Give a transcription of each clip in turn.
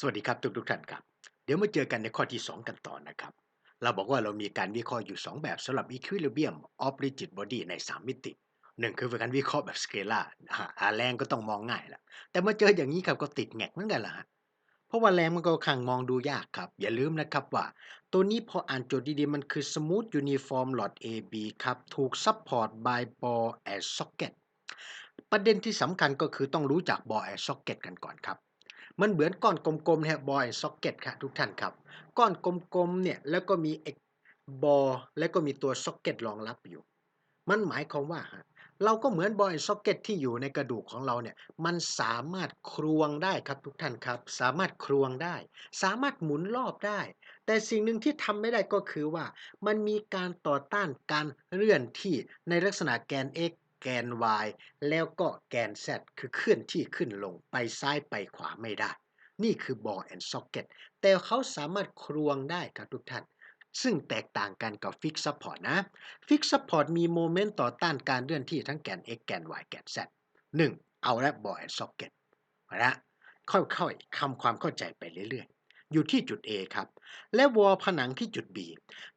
สวัสดีครับทุกทุกท่านครับ เดี๋ยวมาเจอกันในข้อที่ 2 กันต่อนะครับ เราบอกว่าเรามีการวิเคราะห์อยู่ 2 แบบสำหรับ equilibrium of rigid body ใน 3 มิติหนึ่งคือการวิเคราะห์แบบสเกลาร์อ่าแรงก็ต้องมองง่ายแหละแต่มาเจออย่างนี้ครับก็ติดแงกเหมือนกันละฮะเพราะว่าแรงมันก็ค่างมองดูยากครับ อย่าลืมนะครับว่า ตัวนี้พออ่านโจทย์ดีๆ มันคือ smooth uniform rod AB ครับ ถูก support by ball and socket ประเด็นที่สำคัญก็คือต้องรู้จัก ball and socket กันก่อนครับ มันเหมือนก้อนกลมๆเนี่ยบอยซ็อกเก็ตครับทุกท่านครับ ก้อนกลมๆเนี่ยแล้วก็มีเอกบอแล้วก็มีตัวซ็อกเก็ตรองรับอยู่ มันหมายความว่าฮะเราก็เหมือนบอยซ็อกเก็ตที่อยู่ในกระดูกของเราเนี่ย มันสามารถครวงได้ครับทุกท่านครับ สามารถครวงได้ สามารถหมุนรอบได้ แต่สิ่งหนึ่งที่ทำไม่ได้ก็คือว่า มันมีการต่อต้านการเลื่อนที่ในลักษณะแกน x แกน y แล้วก็แกน z คือเคลื่อนที่ขึ้นลงไปซ้ายไปขวาไม่ได้ นี่คือ ball and socket แต่เขาสามารถครวงได้ครับทุกท่าน ซึ่งแตกต่างกันกับ fix support นะ fix support มีโมเมนต์ต่อต้านการเลื่อนที่ทั้งแกน x แกน y แกน z 1. เอาละ ball and socket นะค่อยๆคำความเข้าใจไปเรื่อยๆ อยู่ที่จุด A ครับ และวอลผนังที่จุด B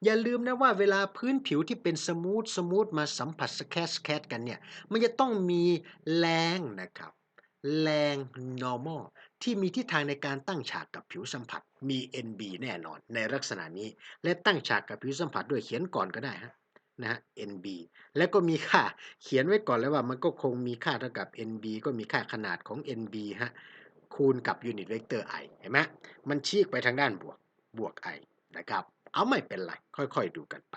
อย่าลืมนะว่าเวลาพื้นผิวที่เป็นสมูทสมูทมาสัมผัสสแคสแคสกันเนี่ย มันจะต้องมีแรงนะครับแรง normal ที่มีทิศทางในการตั้งฉากกับผิวสัมผัส มี NB แน่นอนในลักษณะนี้ และตั้งฉากกับผิวสัมผัสด้วยเขียนก่อนก็ได้ฮะนะฮะ NB แล้วก็มีค่าเขียนไว้ก่อนแล้วว่ามันก็คงมีค่าเท่ากับ NB ก็มีค่าขนาดของ NB ฮะ คูณกับยูนิตเวกเตอร์ i เห็นไหมมันชี้ไปทางด้านบวกบวก i นะครับ เอาไม่เป็นไร ค่อยๆดูกันไป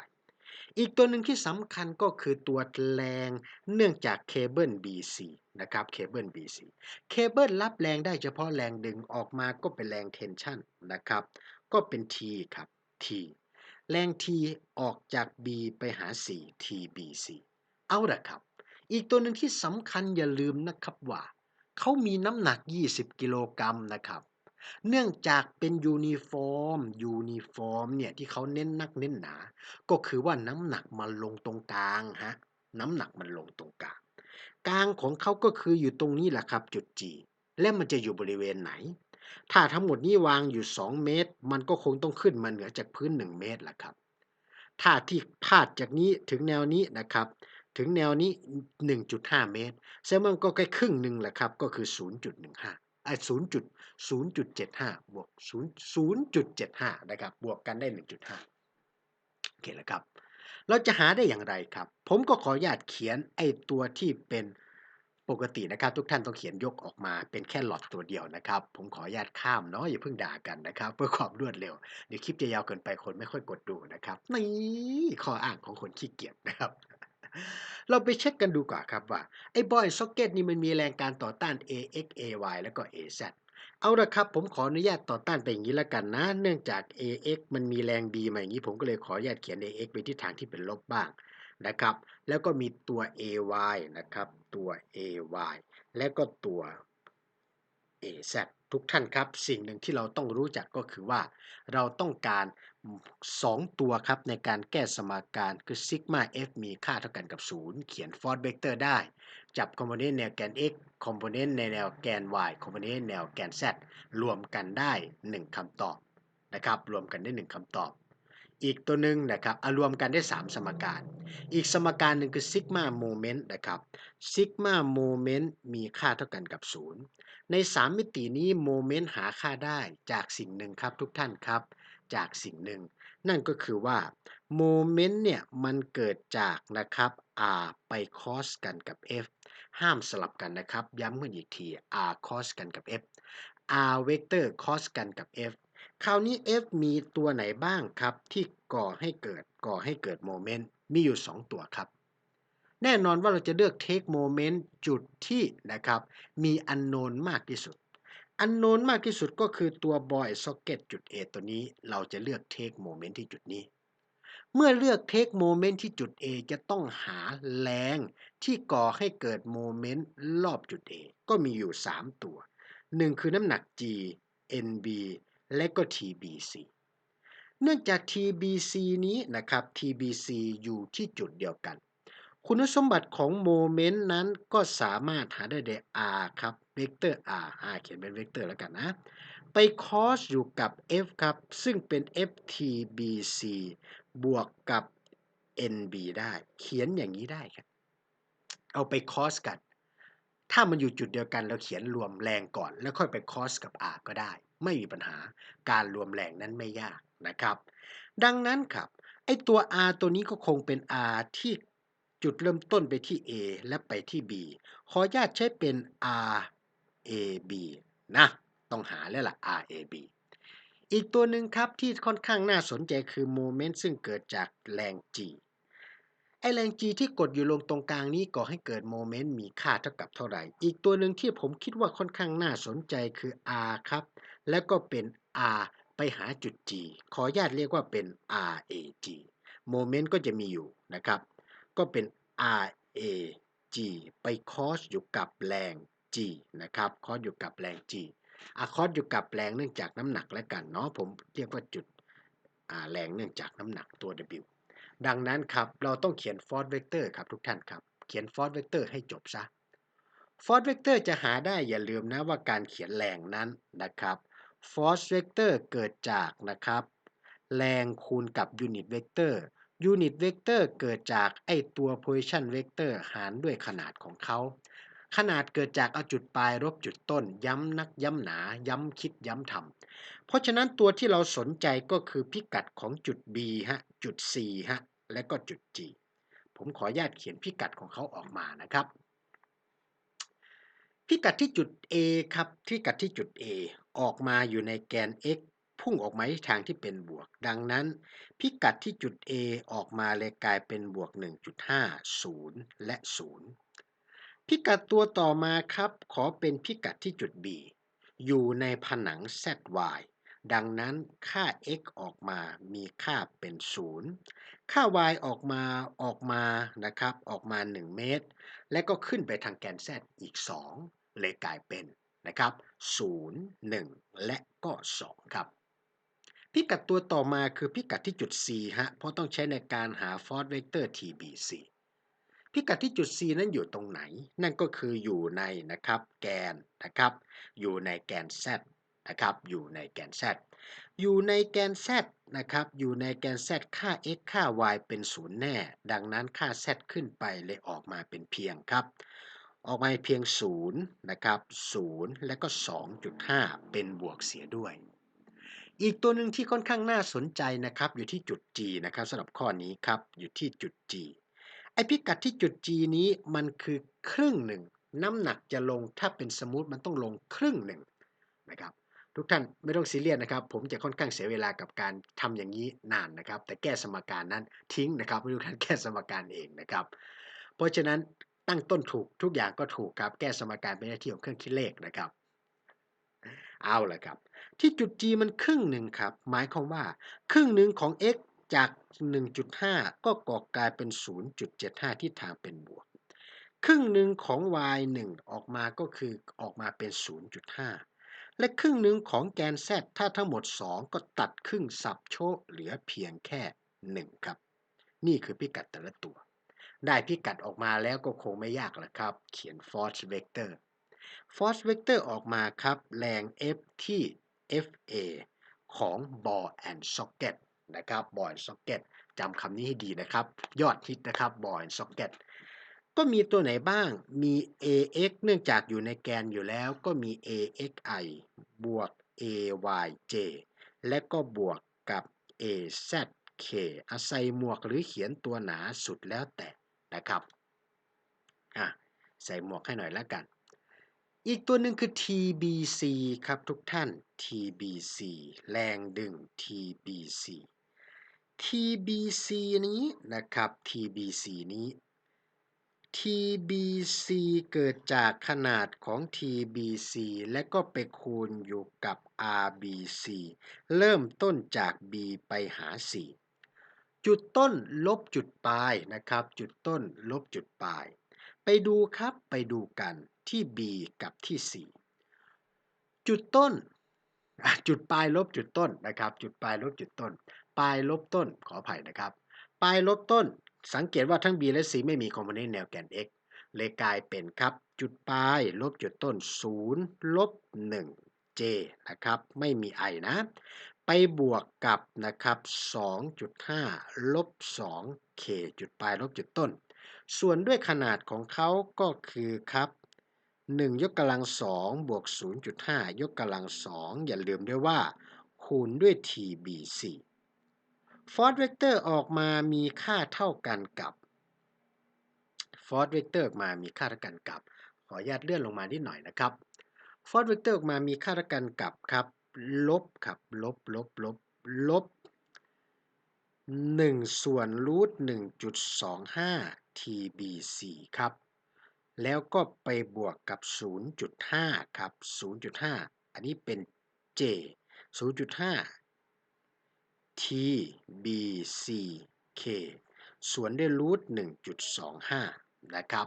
อีกตัวหนึ่งที่สำคัญก็คือตัวแรงเนื่องจากเคเบิล BC นะครับเคเบิล BC เคเบิลรับแรงได้เฉพาะแรงดึงออกมาก็เป็นแรงเทนชันนะครับ ก็เป็น T ครับ T แรง T ออกจาก B ไปหา C TBC เอาละครับ อีกตัวหนึ่งที่สำคัญอย่าลืมนะครับว่า เขามีน้ำหนัก 20 กิโลกรัมนะครับ เนื่องจากเป็นยูนิฟอร์ม ยูนิฟอร์มเนี่ยที่เขาเน้นนักเน้นหนา ก็คือว่าน้ำหนักมันลงตรงกลางฮะ น้ำหนักมันลงตรงกลาง กลางของเขาก็คืออยู่ตรงนี้แหละครับจุด G และมันจะอยู่บริเวณไหน ถ้าทั้งหมดนี้วางอยู่ 2 เมตร มันก็คงต้องขึ้นมาเหนือจากพื้น 1 เมตรแหละครับ ถ้าที่พาดจากนี้ถึงแนวนี้นะครับ ถึงแนวนี้ 1.5 เมตรแสดงมันก็ใกล้ครึ่งหนึ่งแหละครับ ก็คือ 0.15ไอ้0.0.75 บวก0 0.75 นะครับ บวกกันได้ 1.5 โอเคแล้วครับ เราจะหาได้อย่างไรครับ ผมก็ขออนุญาตเขียนไอ้ตัวที่เป็นปกตินะครับ ทุกท่านต้องเขียนยกออกมาเป็นแค่หลอดตัวเดียวนะครับ ผมขออนุญาตข้ามเนาะอย่าเพิ่งด่ากันนะครับ เพื่อความรวดเร็วเดี๋ยวคลิปจะยาวเกินไปคนไม่ค่อยกดดูนะครับนี่ข้ออ้างของคนขี้เกียจนะครับ เราไปเช็คกันดูก่อนครับว่า ไอ้บอยซ็อกเก็ตนี่มันมีแรงการต่อต้าน AX AY แล้วก็ AZ เอาละครับ ผมขออนุญาตต่อต้านไปอย่างนี้ละกันนะ เนื่องจาก AX มันมีแรงดีมาอย่างนี้ ผมก็เลยขออนุญาตเขียน AX ไปที่ทางที่เป็นลบบ้างนะครับ แล้วก็มีตัว AY นะครับ ตัว AY แล้วก็ตัว AZ ทุกท่านครับ สิ่งหนึ่งที่เราต้องรู้จักก็คือว่า เราต้องการ 2 ตัวครับในการแก้สมการคือซิกมา f มีค่าเท่ากันกับ 0 เขียนฟอร์ r เ v กเตอร์ได้ จับคอมโพเนนต์แนวแกน x คอมโพเนนต์ในแนวแกน y คอมโพเนนต์แนวแกน z รวมกันได้ 1คำตอบนะครับรวมกันได้ 1คำตอบ อีกตัวหนึ่งนะครับรวมกันได้ 3 สมการ อีกสมการหนึ่งคือซิกมาโมเมนต์นะครับซิกมาโมเมนต์มีค่าเท่ากันกับ 0 ใน 3 มิตินี้โมเมนต์หาค่าได้จากสิ่งหนึ่งครับทุกท่านครับ จากสิ่งหนึ่ง นั่นก็คือว่าโมเมนต์เนี่ยมันเกิดจากนะครับ r ไป cos กันกับ f ห้ามสลับกันนะครับ ย้ำกันอีกที r cos กันกับ f r เวกเตอร์ cos กันกับ f คราวนี้ f มีตัวไหนบ้างครับที่ก่อให้เกิดก่อให้เกิดโมเมนต์มีอยู่ 2 ตัวครับ แน่นอนว่าเราจะเลือก take moment จุดที่นะครับมี unknown มากที่สุด อันโนนมากที่สุดก็คือตัว boy socket จุด A ตัวนี้เราจะเลือก take moment ที่จุดนี้ เมื่อเลือก take moment ที่จุด A จะต้องหาแรงที่ก่อให้เกิดโมเมนต์รอบจุด A ก็มีอยู่ 3 ตัว 1 คือน้ำหนัก G NB และก็ TBC เนื่องจาก TBC นี้นะครับ TBC อยู่ที่จุดเดียวกัน คุณสมบัติของโมเมนต์นั้นก็สามารถหาได้ใน r ครับเวกเตอร์ r r เขียนเป็นเวกเตอร์แล้วกันนะ ไป cos อยู่กับ f ครับ ซึ่งเป็น ftbc บวกกับ nb ได้ เขียนอย่างนี้ได้ครับ เอาไป cos กัน ถ้ามันอยู่จุดเดียวกันเราเขียนรวมแรงก่อน แล้วค่อยไป cos กับ r ก็ได้ ไม่มีปัญหาการรวมแรงนั้นไม่ยากนะครับ ดังนั้นครับไอตัว r ตัวนี้ก็คงเป็น r ที่จุดเริ่มต้นไปที่ a และไปที่ b ขออนุญาตใช้เป็น r a b นะต้องหาแล้วล่ะ r a b อีกตัวหนึ่งครับที่ค่อนข้างน่าสนใจคือโมเมนต์ซึ่งเกิดจากแรง g ไอแรง g ที่กดอยู่ลงตรงกลางนี้ก่อให้เกิดโมเมนต์มีค่าเท่ากับเท่าไหร่ อีกตัวหนึ่งที่ผมคิดว่าค่อนข้างน่าสนใจคือ r ครับ แล้วก็เป็น r ไปหาจุด g ขออนุญาตเรียกว่าเป็น r a g โมเมนต์ก็จะมีอยู่นะครับ ก็เป็น r a g ไปคอสอยู่กับแรง g นะครับคอสอยู่กับแรง g อะคอสอยู่กับแรงเนื่องจากน้ำหนักแล้วกันเนาะผมเรียกว่าจุดแรงเนื่องจากน้ำหนักตัว w ดังนั้นครับเราต้องเขียนฟอร์สเวกเตอร์ครับทุกท่านครับ เขียนฟอร์สเวกเตอร์ให้จบซะฟอร์สเวกเตอร์จะหาได้อย่าลืมนะว่าการเขียนแรงนั้นนะครับ ฟอร์สเวกเตอร์เกิดจากนะครับ แรงคูณกับยูนิตเวกเตอร์ยูนิตเวกเตอร์เกิดจากไอตัว position vector หารด้วยขนาดของเขา ขนาดเกิดจากเอาจุดปลายลบจุดต้น ย้ำนักย้ำหนา ย้ำคิดย้ำทำเพราะฉะนั้นตัวที่เราสนใจก็คือพิกัดของจุด B ฮะ จุด C ฮะ และก็จุด G ผมขออนุญาตเขียนพิกัดของเขาออกมานะครับ พิกัดที่จุด A ครับ พิกัดที่จุด A ออกมาอยู่ในแกน x พุ่งออกมาที่ทางที่เป็นบวก ดังนั้น พิกัดที่จุด A ออกมาเลยกลายเป็นบวก 1.5 0 และ 0 พิกัดตัวต่อมาครับ ขอเป็นพิกัดที่จุด B อยู่ในผนัง zy ดังนั้นค่า x ออกมามีค่าเป็น 0 ค่า y ออกมาออกมานะครับออกมา 1 เมตร และก็ขึ้นไปทางแกน z อีก 2 เลยกลายเป็นนะครับ0 1 และก็ 2 ครับ พิกัดตัวต่อมาคือพิกัดที่จุด C ฮะเพราะต้องใช้ในการหาฟอร์สเวกเตอร์ TBC พิกัดที่จุด C นั้นอยู่ตรงไหน นั่นก็คืออยู่ในนะครับแกนนะครับอยู่ในแกน Z นะครับอยู่ในแกน Z อยู่ในแกน Z นะครับอยู่ในแกน Z ค่า x ค่า y เป็นศูนย์แน่ ดังนั้นค่า z ขึ้นไปเลยออกมาเป็นเพียงครับออกมาเพียง 0 นะครับ 0 และก็ 2.5 เป็นบวกเสียด้วย อีกตัวหนึ่งที่ค่อนข้างน่าสนใจนะครับ อยู่ที่จุด G นะครับสำหรับข้อนี้ครับ อยู่ที่จุด G ไอพิกัดที่จุด G นี้มันคือครึ่งหนึ่ง น้ำหนักจะลงถ้าเป็นสมูทมันต้องลงครึ่งหนึ่งนะครับ ทุกท่านไม่ต้องซีเรียสนะครับ ผมจะค่อนข้างเสียเวลากับการทำอย่างนี้นานนะครับ แต่แก้สมการนั้นทิ้งนะครับให้ทุกท่านแก้สมการเองนะครับ เพราะฉะนั้นตั้งต้นถูกทุกอย่างก็ถูกครับ แก้สมการเป็นหน้าที่ของเครื่องคิดเลขนะครับ เอาละครับ ที่จุด G มันครึ่งหนึ่งครับ หมายความว่า ครึ่งหนึ่งของ x จาก 1.5 ก็ก่อกลายเป็น 0.75 ที่ทางเป็นบวก ครึ่งหนึ่งของ y 1 ออกมาก็คือออกมาเป็น 0.5 และครึ่งหนึ่งของแกน z ถ้าทั้งหมด 2 ก็ตัดครึ่งสับโชคเหลือเพียงแค่ 1 ครับ นี่คือพิกัดแต่ละตัว ได้พิกัดออกมาแล้วก็คงไม่ยากละครับ เขียน force vector force vector ออกมาครับ แรง F ที่ FA ของ ball and socket นะครับ ball and socket จำคำนี้ให้ดีนะครับ ยอดฮิตนะครับ ball and socket ก็มีตัวไหนบ้าง มี AX เนื่องจากอยู่ในแกนอยู่แล้ว ก็มี AXI บวก AYJ และก็บวกกับ AZK อาศัยหมวกหรือเขียนตัวหนาสุดแล้วแต่นะครับ อะ ใส่หมวกให้หน่อยแล้วกัน อีกตัวหนึ่งคือ TBC ครับทุกท่าน TBC แรงดึง TBC TBC นี้นะครับ TBC นี้ TBC เกิดจากขนาดของ TBC และก็ไปคูณอยู่กับ RBC เริ่มต้นจาก B ไปหา C จุดต้นลบจุดปลายนะครับ จุดต้นลบจุดปลาย ไปดูครับไปดูกันที่ B กับที่ C จุดต้น จุดปลายลบจุดต้นนะครับ จุดปลายลบจุดต้น ปลายลบต้นขออภัยนะครับ ปลายลบต้น สังเกตว่าทั้ง B และ C ไม่มีคอมโพเนนต์แนวแกน x เลยกลายเป็นครับ จุดปลาย ลบจุดต้น 0 ลบ 1 j นะครับ ไม่มี i นะ ไปบวกกับนะครับ 2.5 ลบ 2 k จุดปลาย ลบจุดต้น ส่วนด้วยขนาดของเขาก็คือครับ 1 ยกกำลัง 2 บวก 0.5 ยกกำลัง 2 อย่าลืมด้วยว่า คูณด้วย tbc ฟอร์ e เวกเตอร์ออกมามีค่าเท่ากันกับฟอร์ e เวกเตอร์ออกมามีค่าเท่ากันกับ ขออนุญาตเลื่อนลงมานิดหน่อยนะครับฟอร์ e เวกเตอร์ออกมามีค่าเท่ากันกับครับ ลบครับ ลบลบลบลบ1ส่วนรูท1.25 tbc ครับ แล้วก็ไปบวกกับ 0.5 ครับ 0.5 อันนี้เป็น j 0.5 t b c k ส่วนด้วยรูท1.25 นะครับ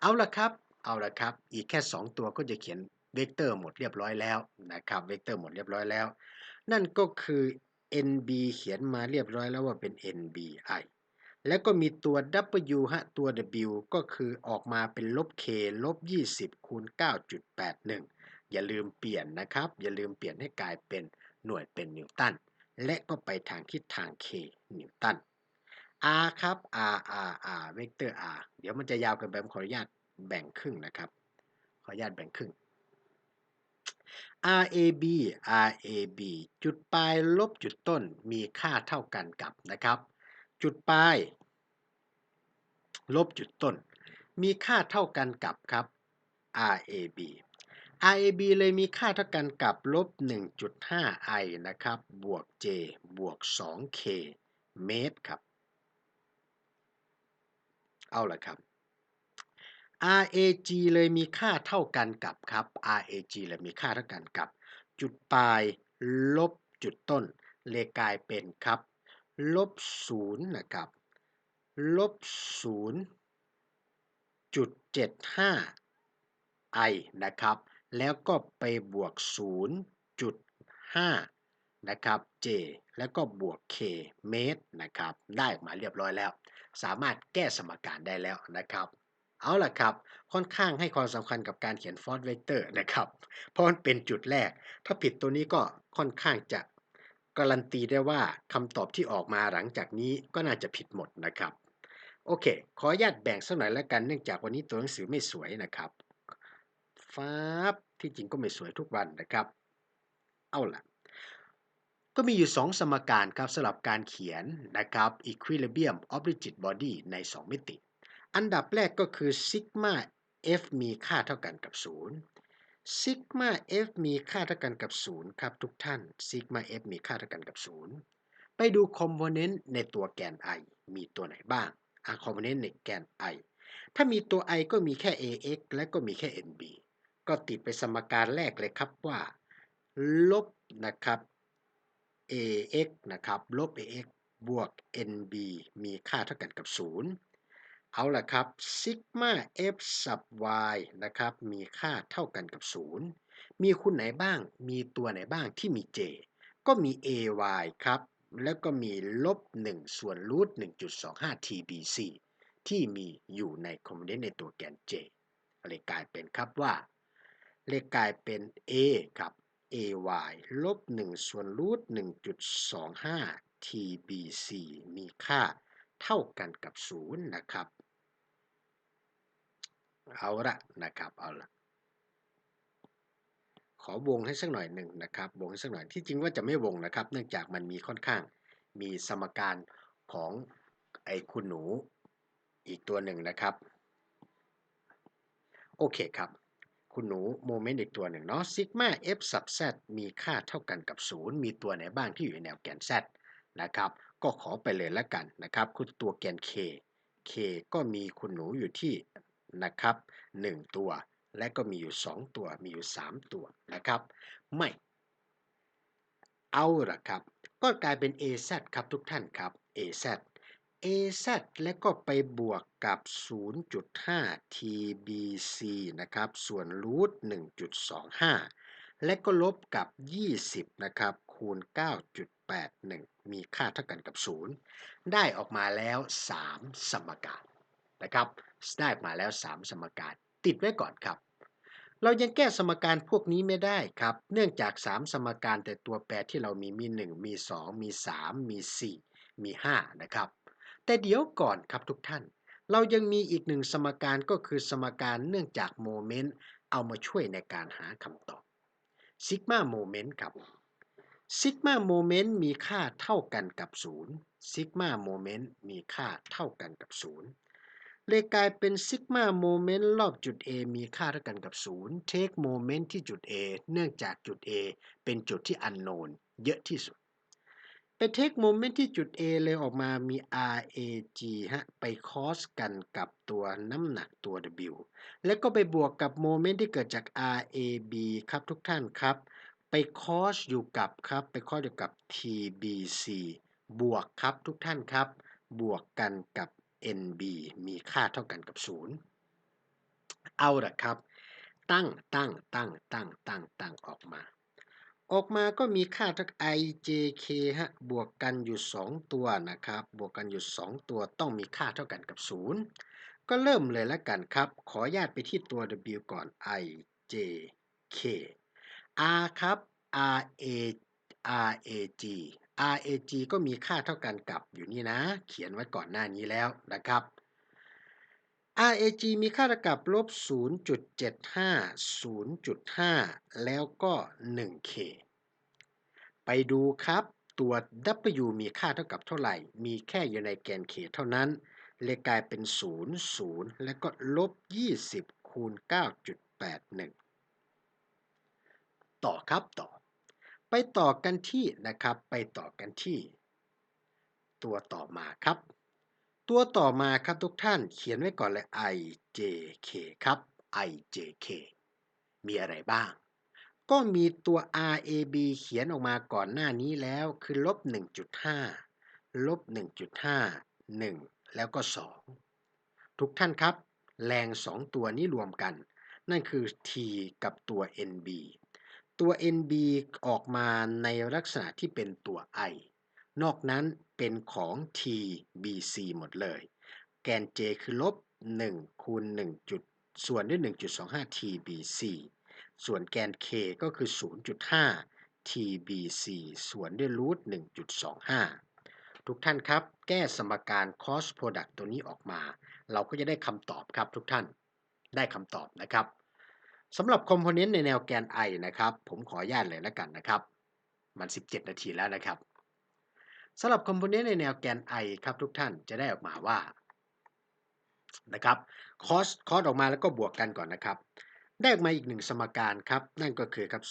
เอาละครับ เอาละครับ อีกแค่ 2 ตัวก็จะเขียนเวกเตอร์หมดเรียบร้อยแล้วนะครับ เวกเตอร์หมดเรียบร้อยแล้ว นั่นก็คือ nb เขียนมาเรียบร้อยแล้วว่าเป็น nbi แล้วก็มีตัว w ฮะ ตัว w ก็คือออกมาเป็นลบ k ลบ 20 คูณ 9.81 อย่าลืมเปลี่ยนนะครับ อย่าลืมเปลี่ยนให้กลายเป็นหน่วยเป็นนิวตัน และก็ไปทางทิศทาง k นิวตัน r ครับ r r r เวกเตอร์ r เดี๋ยวมันจะยาวเกินไปผมขออนุญาตแบ่งครึ่งนะครับ ขออนุญาตแบ่งครึ่ง RAB RAB จุดปลายลบจุดต้นมีค่าเท่ากันกับนะครับ จุดปลายลบจุดต้น มีค่าเท่ากันกับครับ RAB RAB เลยมีค่าเท่ากันกับลบ 1.5 i นะครับ บวก j บวก 2k เมตรครับ เอาละครับ RAG เลยมีค่าเท่ากันกับครับ RAG เลยมีค่าเท่ากันกับ จุดปลายลบจุดต้น เลยกลายเป็นครับ ลบ0นะครับ ลบ0จุด75 i นะครับ แล้วก็ไปบวก 0.5 นะครับ j แล้วก็บวก k เมตรนะครับ ได้ออกมาเรียบร้อยแล้ว สามารถแก้สมการได้แล้วนะครับเอาล่ะครับ ค่อนข้างให้ความสำคัญกับการเขียนฟอร์เวกเตอร์นะครับ เพราะมันเป็นจุดแรก ถ้าผิดตัวนี้ก็ค่อนข้างจะการันตีได้ว่าคำตอบที่ออกมาหลังจากนี้ก็น่าจะผิดหมดนะครับ โอเค ขออนุญาตแบ่งสักหน่อยแล้วกัน เนื่องจากวันนี้ตัวหนังสือไม่สวยนะครับ ฟ้าบที่จริงก็ไม่สวยทุกวันนะครับ เอาล่ะ ก็มีอยู่ 2 สมการครับสำหรับการเขียนนะครับ equilibrium of rigid body ใน 2 มิติ อันดับแรกก็คือ sigma f มีค่าเท่ากันกับ0 sigma f มีค่าเท่ากันกับ 0 ครับทุกท่าน sigma f มีค่าเท่ากันกับ 0 ไปดู component ในตัวแกน i มีตัวไหนบ้างอะ component ในแกน i ถ้ามีตัว i ก็มีแค่ ax และก็มีแค่ nb ก็ติดไปสมการแรกเลยครับว่า ลบนะครับ ax นะครับ ลบ ax บวก nb มีค่าเท่ากันกับ 0 เอาล่ะครับ sigma f sub y นะครับ มีค่าเท่ากันกับ 0 มีคุณไหนบ้าง มีตัวไหนบ้างที่มี j ก็มี ay ครับ แล้วก็มีลบ 1 ส่วนรูท1.25 tbc ที่มีอยู่ในคอมโพเนนต์ในตัวแกน j เลยกลายเป็นครับว่า เลยกลายเป็น a ครับ ay ลบ 1 ส่วนรูท1.25 tbc มีค่าเท่ากันกับ 0 นะครับ เอาละนะครับ เอาละขอวงให้สักหน่อยหนึ่งนะครับ วงให้สักหน่อย ที่จริงว่าจะไม่วงนะครับ เนื่องจากมันมีค่อนข้าง มีสมการของไอ้คุณหนูอีกตัวหนึ่งนะครับ โอเคครับ คุณหนูโมเมนต์อีกตัวหนึ่งเนาะซิกมา f sub z มีค่าเท่ากันกับ 0 มีตัวไหนบ้างที่อยู่ในแนวแกน z นะครับ ก็ขอไปเลยแล้วกันนะครับ คุณตัวแกน k k ก็มีคุณหนูอยู่ที่นะครับ 1 ตัว และก็มีอยู่ 2 ตัวมีอยู่ 3 ตัวนะครับ ไม่ เอาละครับ ก็กลายเป็น az ครับทุกท่านครับ az az และก็ไปบวกกับ 0.5 tbc นะครับ ส่วนรูท1.25 และก็ลบกับ 20 นะครับ คูณ 9.81 มีค่าเท่ากันกับ 0 ได้ออกมาแล้ว 3 สมการนะครับ ได้ออกมาแล้ว 3 สมการติดไว้ก่อนครับ เรายังแก้สมการพวกนี้ไม่ได้ครับ เนื่องจาก 3 สมการแต่ตัวแปรที่เรามีมี 1 มี 2 มี 3 มี 4 มี 5 นะครับ แต่เดี๋ยวก่อนครับทุกท่าน เรายังมีอีกหนึ่งสมการก็คือสมการเนื่องจากโมเมนต์เอามาช่วยในการหาคำตอบซิกมาโมเมนต์ครับซิกมาโมเมนต์มีค่าเท่ากันกับ 0 ซิกมาโมเมนต์มีค่าเท่ากันกับ 0 เลยกลายเป็นซิกมาโมเมนต์รอบจุด A มีค่าเท่ากันกับ 0 take โมเมนต์ที่จุด A เนื่องจากจุด A เป็นจุดที่ unknown เยอะที่สุด ไปเทคโมเมนต์ที่จุด A เลยออกมามี RAG ฮะ ไปคอสกันกับตัวน้ำหนักตัว W แล้วก็ไปบวกกับโมเมนต์ที่เกิดจาก RAB ครับทุกท่านครับ ไปคอสอยู่กับครับ ไปคอสอยู่กับ TBC บวกครับทุกท่านครับ บวกกันกับ NB มีค่าเท่ากันกับ 0 เอาละครับ ตั้งตั้งตั้งตั้งตั้งตั้งออกมา ออกมาก็มีค่าทัก ijk ฮะ บวกกันอยู่ 2 ตัวนะครับ บวกกันอยู่ 2 ตัวต้องมีค่าเท่ากันกับ 0 ก็เริ่มเลยแล้วกันครับ ขอญาตไปที่ตัว w ก่อน ijk r ครับ ra rag rag ก็มีค่าเท่ากันกับอยู่นี่นะ เขียนไว้ก่อนหน้านี้แล้วนะครับ RAG มีค่าเท่ากับลบ0.75 0.5 แล้วก็ 1K ไปดูครับ ตัว W มีค่าเท่ากับเท่าไหร่ มีแค่อยู่ในแกน K เท่านั้น เลยกลายเป็น 0 0 แล้วก็ลบ 20 คูณ 9.81 ต่อครับต่อ ไปต่อกันที่นะครับ ไปต่อกันที่ ตัวต่อมาครับ ตัวต่อมาครับทุกท่านเขียนไว้ก่อนเลย ijk ครับ ijk มีอะไรบ้าง ก็มีตัว rab เขียนออกมาก่อนหน้านี้แล้วคือลบ 1.5 ลบ 1.5 1 แล้วก็ 2 ทุกท่านครับ แรง2ตัวนี้รวมกัน นั่นคือ t กับตัว nb ตัว nb ออกมาในลักษณะที่เป็นตัว i นอกนั้นเป็นของ TBC หมดเลย แกน J คือลบ 1 คูณ 1 จุด ส่วนด้วย 1.25 TBC ส่วนแกน K ก็คือ 0.5 TBC ส่วนด้วยรูท1.25 ทุกท่านครับ แก้สมการ cos product ตัวนี้ออกมา เราก็จะได้คำตอบครับทุกท่านได้คำตอบนะครับสำหรับคอมโพเนนต์ในแนวแกน i นะครับ ผมขออนุญาตเลยแล้วกันนะครับ มัน 17 นาทีแล้วนะครับสำหรับคอมโพเนนต์ในแนวแกน i ครับทุกท่านจะได้ออกมาว่านะครับคอสคอสออกมาแล้วก็บวกกันก่อนนะครับ ได้มาอีกหนึ่งสมการครับ นั่นก็คือครับ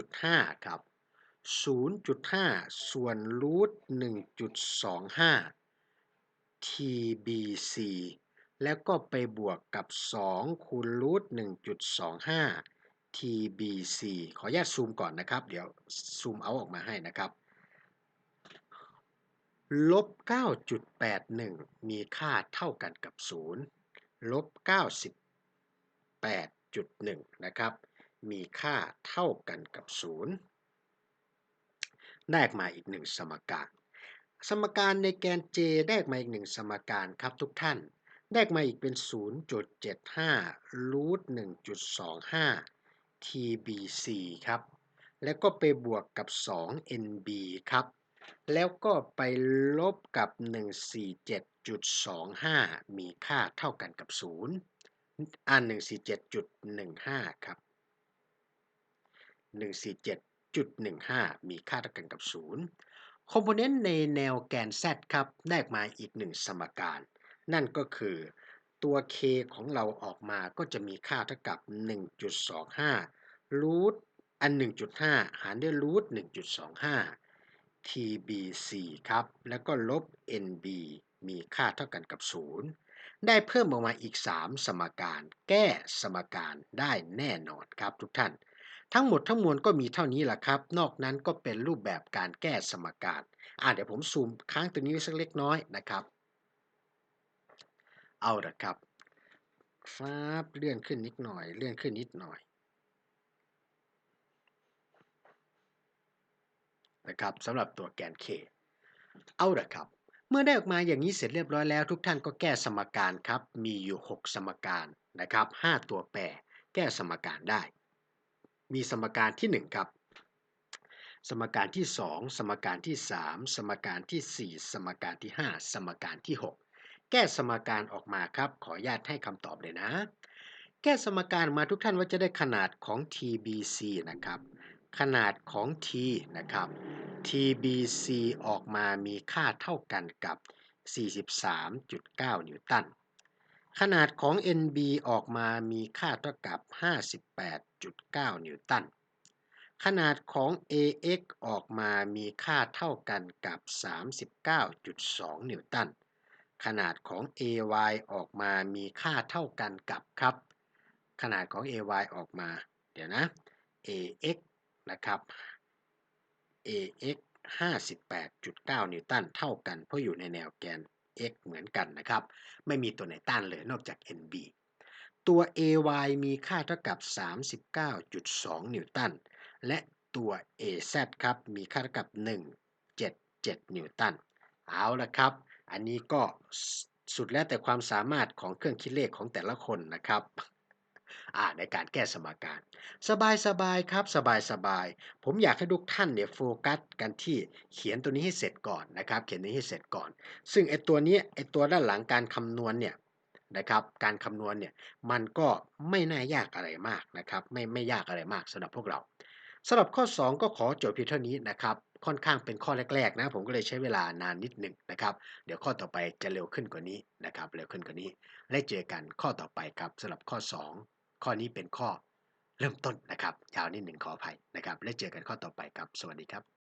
0.5 ครับ 0.5 ส่วนรูท1.25 TBC แล้วก็ไปบวกกับ 2 คูณรูท1.25 TBC ขออนุญาตซูมก่อนนะครับ เดี๋ยวซูมเอาออกมาให้นะครับ ลบ 9.81 มีค่าเท่ากันกับ 0 ลบ 98.1นะครับ มีค่าเท่ากันกับ 0 ได้มาอีกหนึ่งสมการ สมการในแกน J ได้มาอีกหนึ่งสมการครับทุกท่าน ได้มาอีกเป็น 0.75รูท1.25 TBC ครับ แล้วก็ไปบวกกับ 2 NB ครับ แล้วก็ไปลบกับ 147.25 มีค่าเท่ากันกับ 0 อัน147.15ครับ147.15มีค่าเท่ากันกับ0คอมโพเนนต์ในแนวแกน z ครับได้มาอีกหนึ่งสมการ นั่นก็คือตัว k ของเราออกมาก็จะมีค่าเท่ากับ 1.25รูทอัน 1.5 หารด้วยรูท1.25 TBC ครับ แล้วก็ลบ NB มีค่าเท่ากันกับ 0 ได้เพิ่มออกมาอีก 3 สมการ แก้สมการได้แน่นอนครับทุกท่าน ทั้งหมดทั้งมวลก็มีเท่านี้แหละครับ นอกนั้นก็เป็นรูปแบบการแก้สมการอ่าเดี๋ยวผมซูมค้างตัวนี้สักเล็กน้อยนะครับ เอาละครับฟ้าเลื่อนขึ้นนิดหน่อย เลื่อนขึ้นนิดหน่อยนะครับสำหรับตัวแกน k เอาละครับ เมื่อได้ออกมาอย่างนี้เสร็จเรียบร้อยแล้ว ทุกท่านก็แก้สมการครับ มีอยู่ 6 สมการนะครับ 5 ตัวแปร แก้สมการได้ มีสมการที่ 1 ครับ สมการที่ 2 สมการที่ 3 สมการที่ 4 สมการที่ 5 สมการที่ 6 แก้สมการออกมาครับ ขออนุญาตให้คำตอบเลยนะ แก้สมการมาทุกท่านว่าจะได้ขนาดของ TBC นะครับ ขนาดของ T นะครับ TBC ออกมามีค่าเท่ากันกับ 43.9 นิวตัน ขนาดของ NB ออกมามีค่าเท่ากับ 58.9 นิวตัน ขนาดของ AX ออกมามีค่าเท่ากันกับ 39.2 นิวตัน ขนาดของ AY ออกมามีค่าเท่ากันกับครับ ขนาดของ AY ออกมา เดี๋ยวนะ AX นะครับ AX 58.9 นิวตันเท่ากันเพราะอยู่ในแนวแกน x เหมือนกันนะครับ ไม่มีตัวไหนต้านเลยนอกจาก NB ตัว AY มีค่าเท่ากับ 39.2 นิวตัน และตัว AZ ครับมีค่าเท่ากับ 177 นิวตัน เอาละครับ อันนี้ก็สุดแล้วแต่ความสามารถของเครื่องคิดเลขของแต่ละคนนะครับ ในการแก้สมการ สบายสบายครับสบายสบายผมอยากให้ทุกท่านเนี่ยโฟกัสกันที่เขียนตัวนี้ให้เสร็จก่อนนะครับ เขียนนี้ให้เสร็จก่อน ซึ่งไอตัวนี้ไอตัวด้านหลังการคำนวณเนี่ยนะครับการคำนวณเนี่ยมันก็ไม่น่ายากอะไรมากนะครับไม่ไม่ยากอะไรมากสำหรับพวกเราสำหรับข้อ 2 ก็ขอจบเพียงเท่านี้นะครับค่อนข้างเป็นข้อแรกๆนะผมก็เลยใช้เวลานานนิดหนึ่งนะครับ เดี๋ยวข้อต่อไปจะเร็วขึ้นกว่านี้นะครับเร็วขึ้นกว่านี้และเจอกันข้อต่อไปครับสำหรับข้อ 2 ข้อนี้เป็นข้อเริ่มต้นนะครับยาวนิดหนึ่งขออภัยนะครับ และเจอกันข้อต่อไปครับ สวัสดีครับ